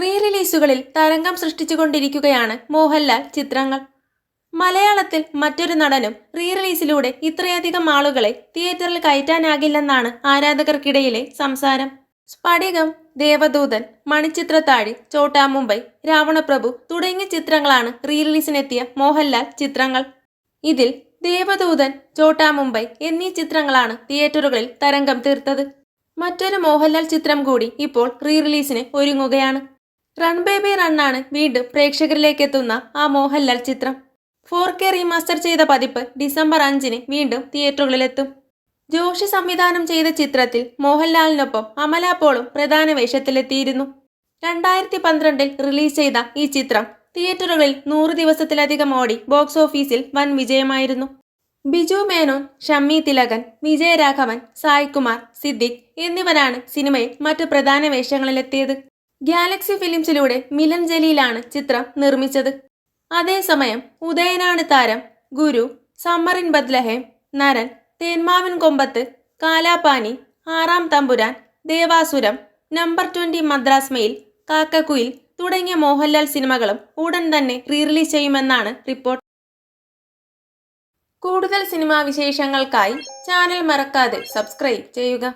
Re റിലീസുകളിൽ തരംഗം സൃഷ്ടിച്ചുകൊണ്ടിരിക്കുകയാണ് മോഹൻലാൽ ചിത്രങ്ങൾ. മലയാളത്തിൽ മറ്റൊരു നടനും റീ റിലീസിലൂടെ ഇത്രയധികം ആളുകളെ തിയേറ്ററിൽ കയറ്റാനാകില്ലെന്നാണ് ആരാധകർക്കിടയിലെ സംസാരം. സ്ഫടികം ദേവദൂതൻ മണിച്ചിത്രത്താഴി ചോട്ടാ മുംബൈ രാവണപ്രഭു തുടങ്ങിയ ചിത്രങ്ങളാണ് റീ റിലീസിനെത്തിയ മോഹൻലാൽ ചിത്രങ്ങൾ. ഇതിൽ ദേവദൂതൻ ചോട്ടാ മുംബൈ എന്നീ ചിത്രങ്ങളാണ് തിയേറ്ററുകളിൽ തരംഗം തീർത്തത്. മറ്റൊരു മോഹൻലാൽ ചിത്രം കൂടി ഇപ്പോൾ റീ റിലീസിന് ഒരുങ്ങുകയാണ്. റൺ ബേബി റണ്ണാണ് വീണ്ടും പ്രേക്ഷകരിലേക്ക് എത്തുന്ന ആ മോഹൻലാൽ ചിത്രം. ഫോർ കെ റീമാസ്റ്റർ ചെയ്ത പതിപ്പ് ഡിസംബർ അഞ്ചിന് വീണ്ടും തിയേറ്ററുകളിലെത്തും. ജോഷി സംവിധാനം ചെയ്ത ചിത്രത്തിൽ മോഹൻലാലിനൊപ്പം അമല പോളും പ്രധാന വേഷത്തിലെത്തിയിരുന്നു. രണ്ടായിരത്തി പന്ത്രണ്ടിൽ റിലീസ് ചെയ്ത ഈ ചിത്രം തിയേറ്ററുകളിൽ നൂറ് ദിവസത്തിലധികം ഓടി ബോക്സ് ഓഫീസിൽ വൻ വിജയമായിരുന്നു. ബിജു മേനോൻ ഷമ്മി തിലകൻ വിജയരാഘവൻ സായ്കുമാർ സിദ്ദിഖ് എന്നിവരാണ് സിനിമയിൽ മറ്റു പ്രധാന വേഷങ്ങളിലെത്തിയത്. ഗാലക്സി ഫിലിംസിലൂടെ മിലൻ ജലീലാണ് ചിത്രം നിർമ്മിച്ചത്. അതേസമയം ഉദയനാണ് താരം ഗുരു സമ്മറിൻ ബദ്ലഹേം നരൻ തേന്മാവിൻ കൊമ്പത്ത് Kalapani Aaram Thampuran Devasuram number twenty Madras mail Kakkakuyil തുടങ്ങിയ മോഹൻലാൽ സിനിമകളും ഉടൻ തന്നെ റീറിലീസ് ചെയ്യുമെന്നാണ് റിപ്പോർട്ട്. കൂടുതൽ സിനിമാ വിശേഷങ്ങൾക്കായി ചാനൽ മറക്കാതെ സബ്സ്ക്രൈബ് ചെയ്യുക.